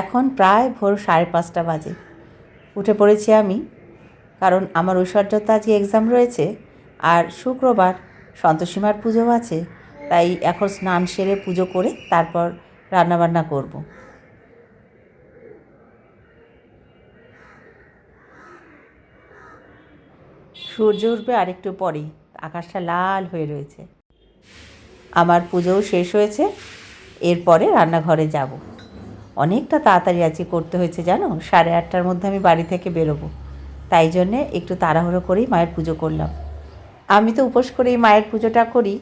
এখন প্রায় ভোর সাড়ে পাঁচটা বাজে। উঠে পড়েছি আমি, কারণ আমার ঐশ্বর্যতা আজকে এক্সাম রয়েছে আর শুক্রবার সন্তোষীমার পুজো আছে, তাই এখন স্নান সেরে পুজো করে তারপর রান্নাবান্না করব। সূর্য উঠবে আরেকটু পরেই, আকাশটা লাল হয়ে রয়েছে। আমার পুজোও শেষ হয়েছে, এরপরে রান্নাঘরে যাব। অনেকটা তাড়াতাড়ি আজকে করতে হয়েছে, জানো? সাড়ে আটটার মধ্যে আমি বাড়ি থেকে বেরোবো। তাই জন্যে একটু তাড়াহুড়ো করেই মায়ের পুজো করলাম। আমি তো উপোস করেই মায়ের পুজোটা করি,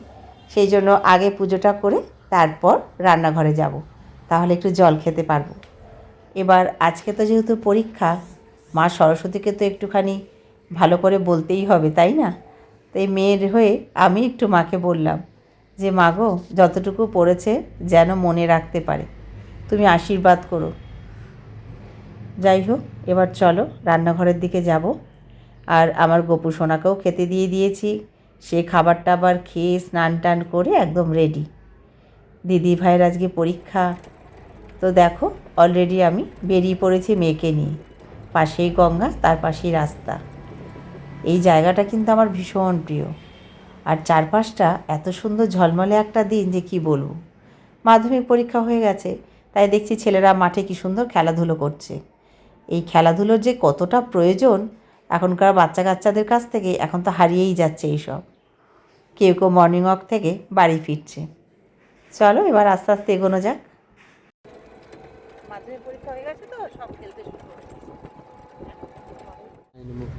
সেই জন্য আগে পুজোটা করে তারপর রান্নাঘরে যাব। তাহলে একটু জল খেতে পারব। এবার আজকে তো যেহেতু পরীক্ষা, মা সরস্বতীকে তো একটুখানি ভালো করে বলতেই হবে, তাই না? তাই মেয়ের হয়ে আমি একটু মাকে বললাম যে, মা গো, যতটুকু পড়েছে যেন মনে রাখতে পারে। তুমি আশীর্বাদ করো। যাই হোক, এবার চলো, রান্নাঘরের দিকে যাব। আর আমার গপু সোনাকেও খেতে দিয়ে দিয়েছি। সে খাবার টাবার খেয়ে স্নান টান করে একদম রেডি দিদি ভাইয়ের আজকে পরীক্ষা। তো দেখো অলরেডি আমি বেরিয়ে পড়েছি মেয়েকে নিয়ে। পাশেই গঙ্গা, তার পাশেই রাস্তা। এই জায়গাটা কিন্তু আমার ভীষণ প্রিয়। আর চারপাশটা এত সুন্দর ঝলমলে একটা দিন যে কি বলব। মাধ্যমিক পরীক্ষা হয়ে গেছে। তাই দেখছি ছেলেরা মাঠে কি সুন্দর খেলাধুলো করছে এই খেলাধুলোর যে কতটা প্রয়োজন এখনকার বাচ্চা কাচ্চাদের কাছ থেকে এখন তো হারিয়েই যাচ্ছে এইসব কেউ কেউ মর্নিং ওয়াক থেকে বাড়ি ফিরছে চলো এবার আস্তে আস্তে এগোনো যাক মাধ্যমিক পরীক্ষা হয়ে গেছে তো সব খেলতে শুরু नमः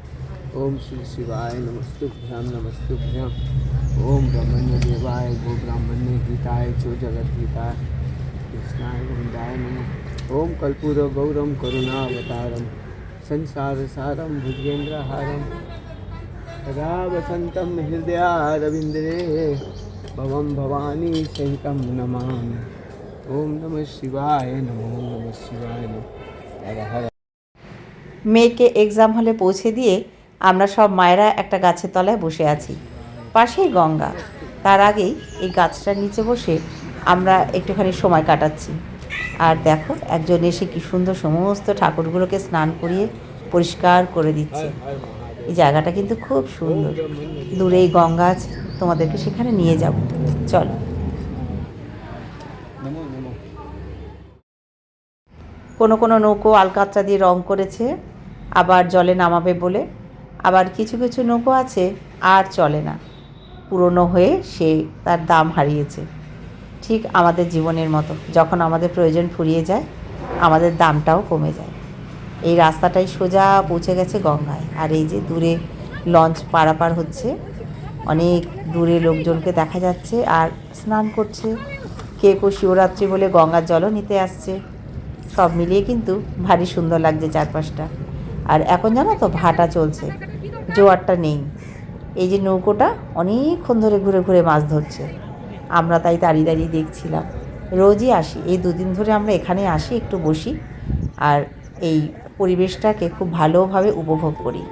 ओम श्री शिवाय नमस्तुभ्यां नमस्तुभ्यां ओम ब्रह्मण्य देवाय गो ब्राह्मण्य गीताय चो जगत गीताय कृष्णाय गोविंदाय नमः ओम कर्पूर गौरम करुणावतारम संसार सारम भुजेन्द्रहारम सदा वसन्तं हृदयारविन्दे भवं भवानी सहितं नमामि ओम नमः शिवाय नमो नमः शिवाय नमः हर हर মেয়েকে এক্সাম হলে পৌঁছে দিয়ে আমরা সব মায়েরা একটা গাছের তলায় বসে আছি পাশেই গঙ্গা তার আগেই এই গাছটার নিচে বসে আমরা একটুখানি সময় কাটাচ্ছি। আর দেখো, একজন এসে কি সুন্দর সমস্ত ঠাকুরগুলোকে স্নান করিয়ে পরিষ্কার করে দিচ্ছে। এই জায়গাটা কিন্তু খুব সুন্দর। দূরে এই গঙ্গা আছে, তোমাদেরকে সেখানে নিয়ে যাব। চলো। কোনো কোনো নৌকো আলকাচ্চা দিয়ে রং করেছে, আবার জলে নামাবে বলে। আবার কিছু কিছু নৌকো আছে, আর চলে না। পুরনো হয়ে সে তার দাম হারিয়েছে। ঠিক আমাদের জীবনের মতো। যখন আমাদের প্রয়োজন ফুরিয়ে যায়, আমাদের দামটাও কমে যায়। এই রাস্তাটাই সোজা পৌঁছে গেছে গঙ্গায়। আর এই যে দূরে লঞ্চ পারাপার হচ্ছে, অনেক দূরে লোকজনকে দেখা যাচ্ছে আর স্নান করছে। কে কেউ শিবরাত্রি বলে গঙ্গার জলও নিতে আসছে। সব মিলিয়ে কিন্তু ভারী সুন্দর লাগছে চারপাশটা। আর এখন জানো তো ভাটা চলছে, জোয়ারটা নেই। এই যে নৌকোটা অনেকক্ষণ ধরে ঘুরে ঘুরে মাছ ধরছে। আমরা তাই দাঁড়িয়ে দাঁড়িয়ে দেখছিলাম। রোজই আসি। এই দুদিন ধরে আমরা এখানে আসি, একটু বসি আর এই পরিবেশটাকে খুব ভালোভাবে উপভোগ করি।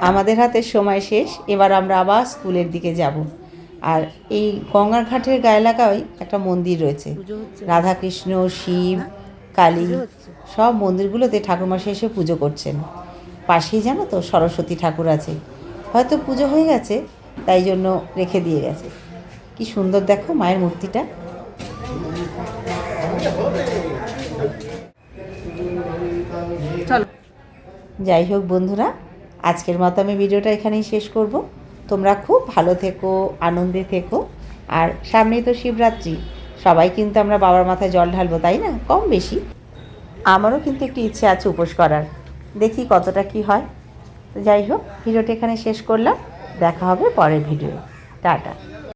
আমাদের হাতে সময় শেষ এবার আমরা আবার স্কুলের দিকে যাব। আর এই গঙ্গার ঘাটের গায়ে এলাকায় একটা মন্দির রয়েছে। রাধাকৃষ্ণ শিব কালী সব মন্দিরগুলোতে ঠাকুরমাসে এসে পুজো করছেন। পাশেই জানো তো সরস্বতী ঠাকুর আছে। হয়তো পুজো হয়ে গেছে তাই জন্য রেখে দিয়ে গেছে। কি সুন্দর দেখো মায়ের মূর্তিটা। চলো। যাই হোক বন্ধুরা আজকের মতো আমি ভিডিওটা এখানেই শেষ করব। তোমরা খুব ভালো থেকো, আনন্দে থেকো। আর সামনেই তো শিবরাত্রি। সবাই কিন্তু আমরা বাবার মাথায় জল ঢালবো, তাই না? কম বেশি। আমারও কিন্তু একটি ইচ্ছে আছে উপোস করার। দেখি কতটা কি হয়। যাই হোক, ভিডিওটা এখানে শেষ করলাম। দেখা হবে পরের ভিডিও টাটা।